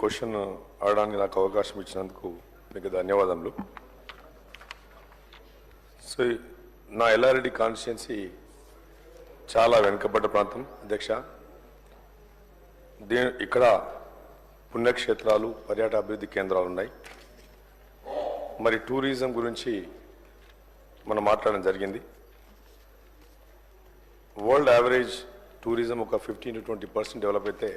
Question అడగడానికి నాకు అవకాశం ఇచ్చినందుకు మీకు ధన్యవాదములు. సో నా ఎల్లారెడ్డి కాన్స్టిట్యున్సీ చాలా వెనుకబడ్డ ప్రాంతం అధ్యక్ష. దీని ఇక్కడ పుణ్యక్షేత్రాలు పర్యాటక అభివృద్ధి కేంద్రాలు ఉన్నాయి. మరి టూరిజం గురించి మనం మాట్లాడడం జరిగింది. వరల్డ్ యావరేజ్ టూరిజం ఒక fifteen to twenty percent develop అయితే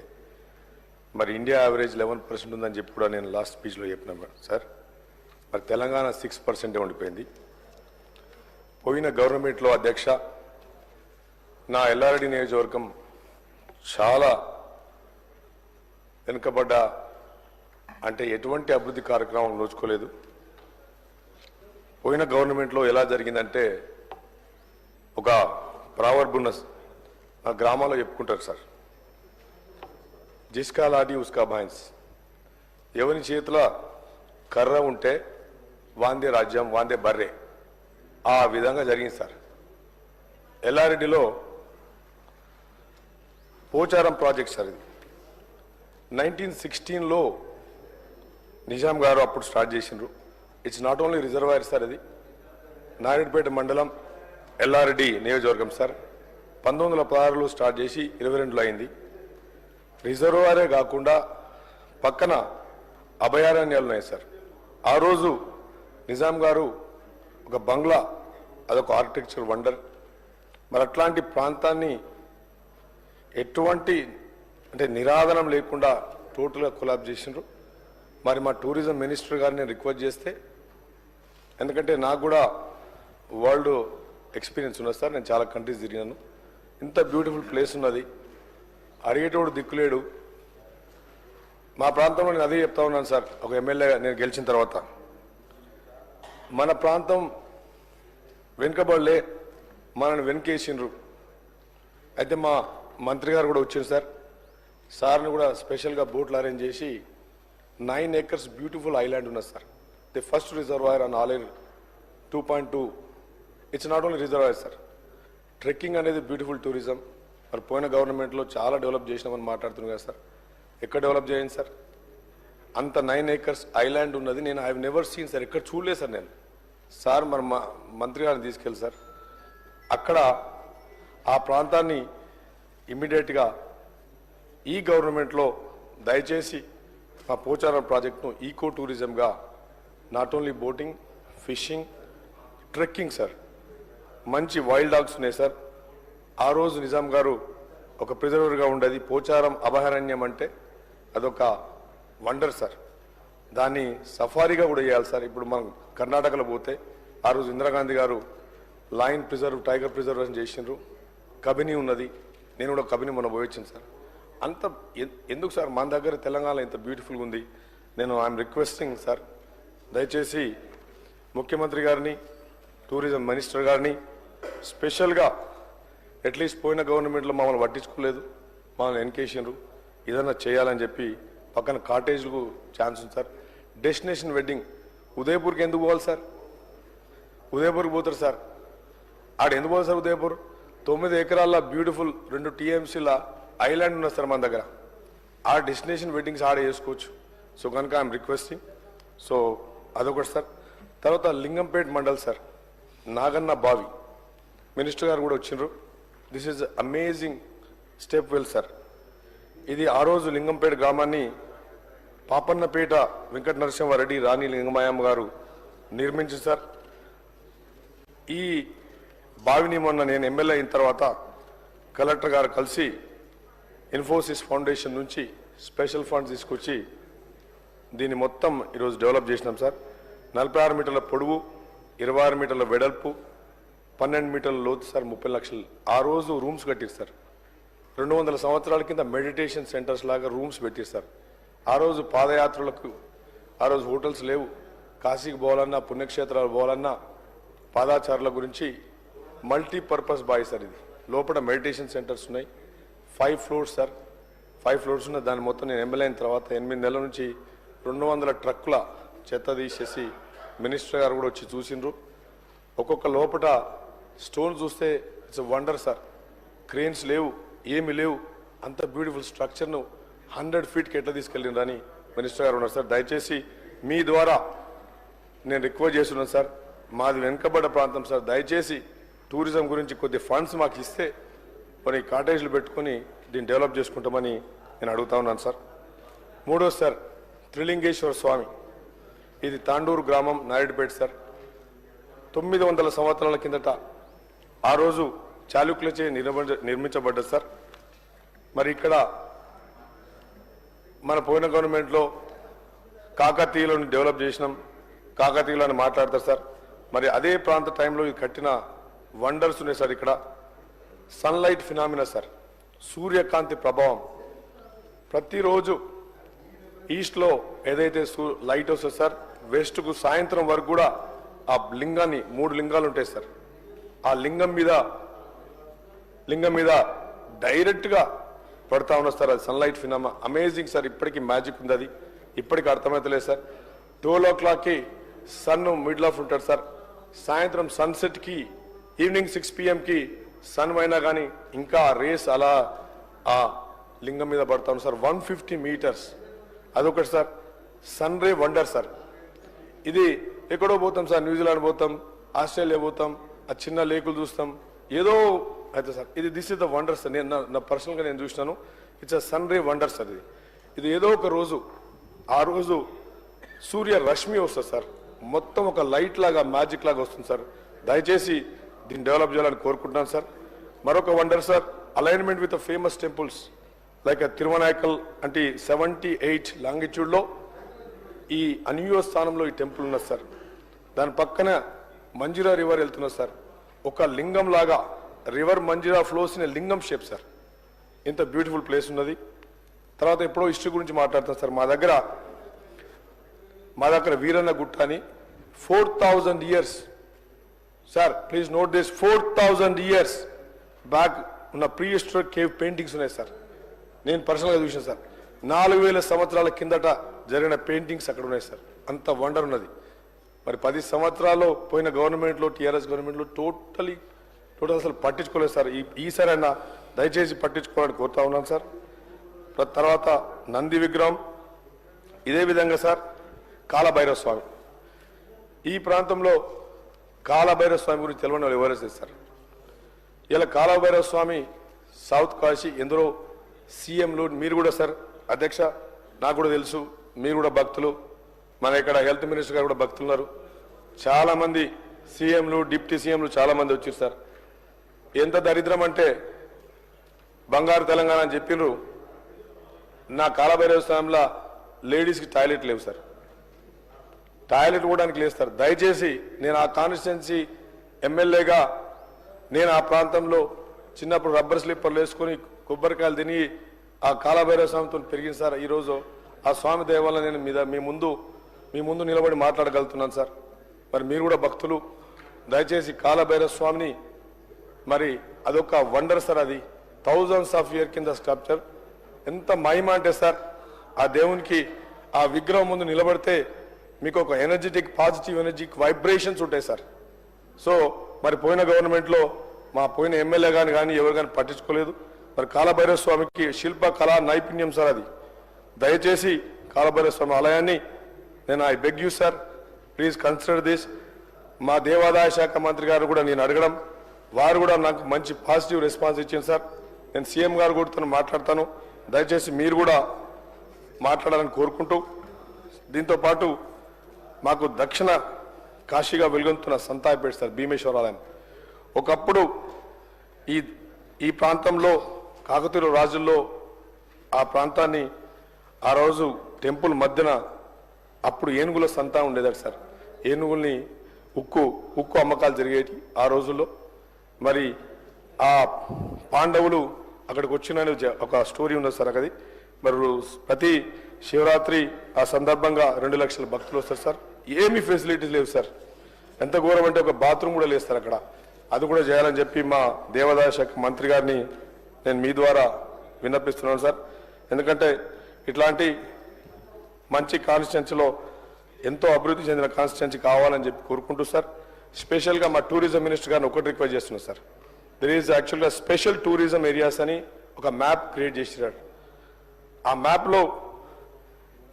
మరి ఇండియా యావరేజ్ లెవెన్ పర్సెంట్ ఉందని చెప్పి కూడా నేను లాస్ట్ స్పీచ్లో చెప్పినా సార్ మరి తెలంగాణ సిక్స్ పర్సెంటే ఉండిపోయింది. పోయిన గవర్నమెంట్లో అధ్యక్ష నా ఎల్ఆర్డి నియోజకవర్గం చాలా వెనుకబడ్డ అంటే ఎటువంటి అభివృద్ధి కార్యక్రమం నోచుకోలేదు. పోయిన గవర్నమెంట్లో ఎలా జరిగిందంటే ఒక ప్రావర్బున్న గ్రామాల్లో చెప్పుకుంటారు సార్ జిస్కా లాడి ఉస్కా భాయిన్స్ ఎవరి చేతిలో కర్ర ఉంటే వాందే రాజ్యం వాందే బర్రె ఆ విధంగా జరిగింది సార్ ఎల్లారెడ్డిలో పోచారం ప్రాజెక్ట్ సార్ ఇది నైన్టీన్ సిక్స్టీన్లో నిజాం గారు అప్పుడు స్టార్ట్ చేసిండ్రు it's not only reservoir sir ఇది నారాయణపేట మండలం ఎల్లారెడ్డి నియోజకవర్గం సార్ పంతొమ్మిది వందల పదహారులో స్టార్ట్ చేసి ఇరవై రెండులో అయింది రిజర్వాయరే కాకుండా పక్కన అభయారణ్యాలు ఉన్నాయి సార్. ఆ రోజు నిజాం గారు ఒక బంగ్లా అదొక ఆర్కిటెక్చర్ వండర్. మరి అట్లాంటి ప్రాంతాన్ని ఎటువంటి అంటే నిరాదనం లేకుండా టోటల్గా కొలాబ్ చేసిండ్రు. మరి మా టూరిజం మినిస్టర్ గారిని రిక్వెస్ట్ చేస్తే ఎందుకంటే నాకు కూడా వరల్డ్ ఎక్స్పీరియన్స్ ఉన్నది సార్ నేను చాలా కంట్రీస్ తిరిగాను. ఇంత బ్యూటిఫుల్ ప్లేస్ ఉన్నది. అడిగేటోడు దిక్కులేడు. మా ప్రాంతంలో నేను అదే చెప్తా ఉన్నాను సార్. ఒక ఎమ్మెల్యేగా నేను గెలిచిన తర్వాత. మన ప్రాంతం వెనుకబడలే మనల్ని వెనకేసిండ్రు. అయితే మా మంత్రి గారు కూడా వచ్చారు సార్. సార్ని కూడా స్పెషల్గా బోట్లు అరేంజ్ చేసి నైన్ ఏకర్స్ బ్యూటిఫుల్ ఐలాండ్ ఉన్నది sir. The first reservoir on all two point two. It's not only reservoir sir. Trekking అనేది బ్యూటిఫుల్ టూరిజం. మరి పోయిన గవర్నమెంట్లో చాలా డెవలప్ చేసినామని మాట్లాడుతున్నాం కదా సార్. ఎక్కడ డెవలప్ చేయండి సార్? అంత నైన్ ఏకర్స్ ఐలాండ్ ఉన్నది నేను ఐ నెవర్ సీన్ సార్ ఎక్కడ చూడలేదు సార్ నేను. సార్ మరి మా మంత్రి గారిని తీసుకెళ్ళి సార్. అక్కడ ఆ ప్రాంతాన్ని ఇమ్మీడియట్గా ఈ గవర్నమెంట్లో దయచేసి మా పోచారం ప్రాజెక్ట్ను eco టూరిజంగా not only boating fishing trekking sir. మంచి వైల్డ్ డాగ్స్ ఉన్నాయి సార్. ఆ రోజు నిజాం గారు ఒక ప్రిజర్వర్గా ఉండేది. పోచారం అభయారణ్యం అంటే అదొక వండర్ సార్. దాన్ని సఫారీగా కూడా చేయాలి సార్. ఇప్పుడు మనం కర్ణాటకలో పోతే ఆ రోజు ఇందిరాగాంధీ గారు లైన్ ప్రిజర్వ్ టైగర్ ప్రిజర్వేషన్ చేసినారు కబిని ఉన్నది. నేను కూడా కబిని మొన్న పోయొచ్చాను సార్. అంత ఎందుకు సార్? మన దగ్గర తెలంగాణ ఇంత బ్యూటిఫుల్గా ఉంది. నేను ఐఎమ్ రిక్వెస్టింగ్ సార్. దయచేసి ముఖ్యమంత్రి గారిని టూరిజం మినిస్టర్ గారిని స్పెషల్గా అట్లీస్ట్ పోయిన గవర్నమెంట్లో మమ్మల్ని పట్టించుకోలేదు మమ్మల్ని ఎన్కేసిండ్రు. ఏదైనా చేయాలని చెప్పి పక్కన కాటేజ్లకు ఛాన్స్ ఉంది సార్. Destination wedding. ఉదయపూర్కి ఎందుకు పోవాలి సార్? ఉదయపూర్కి పోతారు సార్. ఆడ ఎందుకు పోవాలి సార్ ఉదయపూర్? తొమ్మిది ఎకరాల బ్యూటిఫుల్ రెండు టీఎంసీల ఐలాండ్ ఉన్నది సార్ మన దగ్గర. ఆ డెస్టినేషన్ వెడ్డింగ్స్ ఆడ చేసుకోవచ్చు. సో కనుక ఐఎమ్ రిక్వెస్టింగ్. సో అదొకటి సార్. తర్వాత లింగంపేట్ మండల్ సార్. నాగన్న బావి. మినిస్టర్ గారు కూడా వచ్చిండ్రు. This is amazing step well sir ఇది ఆ రోజు లింగంపేట గ్రామాన్ని పాపన్నపేట వెంకట నరసింహారెడ్డి రాణి లింగమాయమ్మ గారు నిర్మించారు సార్ ఈ బావిని మొన్న నేను ఎమ్మెల్యే అయిన తర్వాత కలెక్టర్ గారు కలిసి ఇన్ఫోసిస్ ఫౌండేషన్ నుంచి స్పెషల్ ఫండ్స్ తీసుకొచ్చి దీన్ని మొత్తం ఈరోజు డెవలప్ చేసినాం సార్ నలభై ఆరు మీటర్ల పొడవు ఇరవై ఆరు మీటర్ల వెడల్పు పన్నెండు మీటర్ల లోతు సార్ ముప్పై లక్షలు. ఆ రోజు రూమ్స్ కట్టిరు సార్. రెండు వందల సంవత్సరాల కింద మెడిటేషన్ సెంటర్స్ లాగా రూమ్స్ పెట్టిరు సార్. ఆ రోజు పాదయాత్రలకు ఆ రోజు హోటల్స్ లేవు. కాశీకి పోవాలన్నా పుణ్యక్షేత్రాలు పోవాలన్నా పాదాచారుల గురించి మల్టీపర్పస్ బాయ్ సార్ ఇది. లోపల మెడిటేషన్ సెంటర్స్ ఉన్నాయి. Five floors sir. Five floors ఉన్న దాని మొత్తం నేను ఎమ్మెల్యే అయిన తర్వాత ఎనిమిది నెలల నుంచి రెండు వందల ట్రక్కుల చెత్త తీసేసి మినిస్టర్ గారు కూడా వచ్చి చూసిండ్రు. ఒక్కొక్క లోపట స్టోన్ చూస్తే ఇట్స్ వండర్ సార్. క్రేన్స్ లేవు ఏమి లేవు. అంత బ్యూటిఫుల్ స్ట్రక్చర్ను హండ్రెడ్ ఫీట్కి ఎట్లా తీసుకెళ్ళిండ్రని మినిస్టర్ గారు ఉన్నారు సార్. దయచేసి మీ ద్వారా నేను రిక్వెస్ట్ చేస్తున్నాను సార్. మాది వెనుకబడ్డ ప్రాంతం సార్. దయచేసి టూరిజం గురించి కొద్ది ఫండ్స్ మాకు ఇస్తే కొన్ని కాటేజ్లు పెట్టుకొని దీన్ని డెవలప్ చేసుకుంటామని నేను అడుగుతా ఉన్నాను సార్. మూడో సార్ త్రిలింగేశ్వర స్వామి. ఇది తాండూరు గ్రామం నాయుడుపేట సార్. తొమ్మిది వందల సంవత్సరాల కిందట ఆ రోజు చాళుక్యులచే నిర్మ- నిర్మించబడ్డది సార్. మరి ఇక్కడ మన పోయిన గవర్నమెంట్లో కాకతీయులను డెవలప్ చేసినాం కాకతీయులు అని మాట్లాడతారు సార్. మరి అదే ప్రాంత టైంలో ఇది కట్టిన వండర్స్ ఉన్నాయి సార్ ఇక్కడ. Sunlight phenomena sir. సూర్యకాంతి ప్రభావం. ప్రతిరోజు ఈస్ట్లో ఏదైతే సూ- లైట్ వస్తుంది సార్ వెస్ట్కు సాయంత్రం వరకు కూడా ఆ లింగాన్ని మూడు లింగాలు ఉంటాయి సార్. ఆ లింగం మీద లింగం మీద డైరెక్ట్గా పడతా ఉన్నారు సార్ అది సన్లైట్ ఫినామా. అమేజింగ్ సార్ ఇప్పటికీ మ్యాజిక్ ఉంది అది. ఇప్పటికి అర్థమవుతలేదు సార్. ట్వెల్వ్ ఓ క్లాక్కి సన్ మిడిల్ ఆఫ్ ఉంటాడు సార్. సాయంత్రం సన్సెట్కి ఈవినింగ్ సిక్స్ పిఎంకి సన్ అయినా కానీ ఇంకా రేస్ అలా ఆ లింగం మీద పడతా సార్. One fifty metres. అదొకటి sir. Sun ray wonder sir. ఇది ఎక్కడో పోతాం సార్. న్యూజిలాండ్ పోతాం ఆస్ట్రేలియా పోతాం ఆ చిన్న లేకులు చూస్తాం. ఏదో అయితే సార్ ఇది this is the wonder sir. నేను నా- పర్సనల్గా నేను చూసినాను. It's a sun ray wonder sir ఇది. ఇది ఏదో ఒక రోజు ఆ రోజు సూర్య రశ్మి వస్తుంది సార్. మొత్తం ఒక లైట్ లాగా మ్యాజిక్ లాగా వస్తుంది సార్. దయచేసి దీన్ని డెవలప్ చేయాలని కోరుకుంటున్నాను సార్. మరొక wonder sir alignment with famous temples like Thiruvanaikal అంటే సెవెంటీ ఎయిట్ లాంగిట్యూడ్లో ఈ అనియో స్థానంలో ఈ టెంపుల్ ఉన్నది సార్. దాని పక్కన మంజిరా రివర్ వెళ్తున్నది సార్. ఒక లింగం లాగా river Manjira flows in lingam shape sir. ఇంత బ్యూటిఫుల్ ప్లేస్ ఉన్నది. తర్వాత ఎప్పుడో హిస్టరీ గురించి మాట్లాడతాం సార్. మా దగ్గర మా దగ్గర వీరన్న గుట్ట అని four thousand years. Sir please note this. Four thousand years back ఉన్న ప్రీ హిస్టోరిక్ కేవ్ పెయింటింగ్స్ ఉన్నాయి సార్. నేను పర్సనల్గా చూసాను సార్. నాలుగు వేల సంవత్సరాల కిందట జరిగిన పెయింటింగ్స్ అక్కడ ఉన్నాయి సార్. అంత వండర్ ఉన్నది. మరి పది సంవత్సరాలు పోయిన గవర్నమెంట్లో టీఆర్ఎస్ గవర్నమెంట్లో టోటలీ టోటల్ అసలు పట్టించుకోలేదు సార్. ఈ ఈసారి అయినా దయచేసి పట్టించుకోవాలని కోరుతా ఉన్నాను సార్. తర్వాత నంది విగ్రహం. ఇదే విధంగా సార్ కాలభైరవ స్వామి ఈ ప్రాంతంలో కాలభైరవ స్వామి గురించి తెలియని వాళ్ళు ఎవరైతే సార్. ఇలా కాలభైరవ స్వామి సౌత్ కాశీ ఎందరో సీఎంలు మీరు కూడా సార్ అధ్యక్ష నాకు కూడా తెలుసు మీరు కూడా భక్తులు. మన ఇక్కడ హెల్త్ మినిస్టర్ గారు కూడా భక్తులు చాలామంది సీఎంలు డిప్యూటీ సీఎంలు చాలామంది వచ్చారు సార్. ఎంత దరిద్రం అంటే బంగారు తెలంగాణ అని చెప్పిండ్రు నా కాలభైరవ స్వామిలో లేడీస్కి టాయిలెట్ లేవు సార్. టాయిలెట్ ఇవ్వడానికి లేదు సార్. దయచేసి నేను ఆ కాన్స్టిట్యున్సీ ఎమ్మెల్యేగా నేను ఆ ప్రాంతంలో చిన్నప్పుడు రబ్బర్ స్లిప్పర్లు వేసుకొని కొబ్బరికాయలు తిని ఆ కాలభైరవ స్వామితో పెరిగింది సార్. ఈరోజు ఆ స్వామి దయ వల్ల నేను మీద మీ ముందు మీ ముందు నిలబడి మాట్లాడగలుగుతున్నాను సార్. మరి మీరు కూడా భక్తులు. దయచేసి కాలభైరవ స్వామిని మరి అదొక వండర్ సార్ అది. థౌజండ్స్ ఆఫ్ ఇయర్ కింద స్ట్రక్చర్ ఎంత మహిమ అంటే సార్ ఆ దేవునికి ఆ విగ్రహం ముందు నిలబడితే మీకు ఒక ఎనర్జెటిక్ పాజిటివ్ ఎనర్జిక్ వైబ్రేషన్స్ ఉంటాయి సార్. సో మరి పోయిన గవర్నమెంట్లో మా పోయిన ఎమ్మెల్యే కానీ కానీ ఎవరు కానీ పట్టించుకోలేదు. మరి కాలభైరవ స్వామికి శిల్ప కళా నైపుణ్యం సార్ అది. దయచేసి కాలభైరవ స్వామి ఆలయాన్ని నేను I beg you sir please consider this మా దేవాదాయ శాఖ మంత్రి గారు కూడా నేను అడగడం వారు కూడా నాకు మంచి పాజిటివ్ రెస్పాన్స్ ఇచ్చింది సార్ నేను సీఎం గారు కూడా తను మాట్లాడతాను. దయచేసి మీరు కూడా మాట్లాడాలని కోరుకుంటూ దీంతో పాటు మాకు దక్షిణ కాశీగా వెలుగొంతున్న సంతాయిపేట సార్ భీమేశ్వరాలయం. ఒకప్పుడు ఈ ఈ ప్రాంతంలో కాకతీయుల రాజుల్లో ఆ ప్రాంతాన్ని ఆ రోజు టెంపుల్ మధ్యన అప్పుడు ఏనుగుల సంతా ఉండేదట సార్. ఏనుగుల్ని ఉక్కు ఉక్కు అమ్మకాలు జరిగేటి ఆ రోజుల్లో. మరి ఆ పాండవులు అక్కడికి వచ్చిన ఒక స్టోరీ ఉన్నది సార్ అది మరి ప్రతి శివరాత్రి ఆ సందర్భంగా రెండు లక్షల భక్తులు వస్తారు సార్. ఏమి ఫెసిలిటీస్ లేవు సార్. ఎంత ఘోరం అంటే ఒక బాత్రూమ్ కూడా లేదు సార్ అక్కడ. అది కూడా చేయాలని చెప్పి మా దేవాదాయ శాఖ మంత్రి గారిని నేను మీ ద్వారా విన్నపిస్తున్నాను సార్. ఎందుకంటే ఇట్లాంటి మంచి కాన్స్టిట్యున్సీలో ఎంతో అభివృద్ధి చెందిన కాన్స్టిట్యున్సీ కావాలని చెప్పి కోరుకుంటూ సార్. స్పెషల్గా మా టూరిజం మినిస్టర్ గారిని ఒకటి రిక్వెస్ట్ చేస్తున్నాను సార్. దర్ ఈజ్ యాక్చువల్గా స్పెషల్ టూరిజం ఏరియాస్ అని ఒక మ్యాప్ క్రియేట్ చేసినాడు ఆ మ్యాప్లో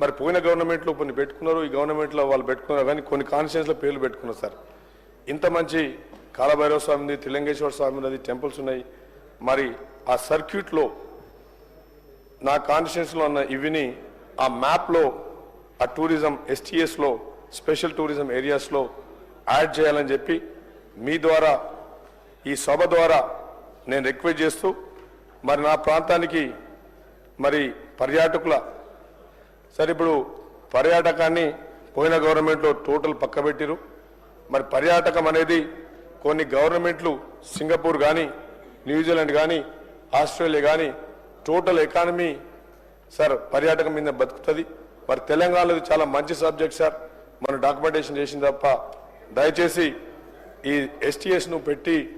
మరి పోయిన గవర్నమెంట్లో కొన్ని పెట్టుకున్నారు ఈ గవర్నమెంట్లో వాళ్ళు పెట్టుకున్నారు కానీ కొన్ని కాన్స్టిట్యున్సీలో పేర్లు పెట్టుకున్నారు సార్. ఇంత మంచి కాలభైరవ స్వామి ఉంది త్రిలింగేశ్వర స్వామి ఉన్నది టెంపుల్స్ ఉన్నాయి. మరి ఆ సర్క్యూట్లో నా కాన్స్టిట్యున్సీలో ఉన్న ఇవిని ఆ మ్యాప్లో ఆ టూరిజం ఎస్టీఎస్లో స్పెషల్ టూరిజం ఏరియాస్లో యాడ్ చేయాలని చెప్పి మీ ద్వారా ఈ సభ ద్వారా నేను రిక్వెస్ట్ చేస్తూ మరి నా ప్రాంతానికి మరి పర్యాటకుల సరే ఇప్పుడు పర్యాటకాన్ని పోయిన గవర్నమెంట్లో టోటల్ పక్కబెట్టిరు. మరి పర్యాటకం అనేది కొన్ని గవర్నమెంట్లు సింగపూర్ కానీ న్యూజిలాండ్ కానీ ఆస్ట్రేలియా కానీ టోటల్ ఎకానమీ సార్ పర్యాటకం మీద బతుకుతుంది. మరి తెలంగాణలో చాలా మంచి సబ్జెక్ట్ సార్. మనం డాక్యుమెంటేషన్ చేసింది తప్ప దయచేసి ఈ ఎస్టీఎస్ను పెట్టి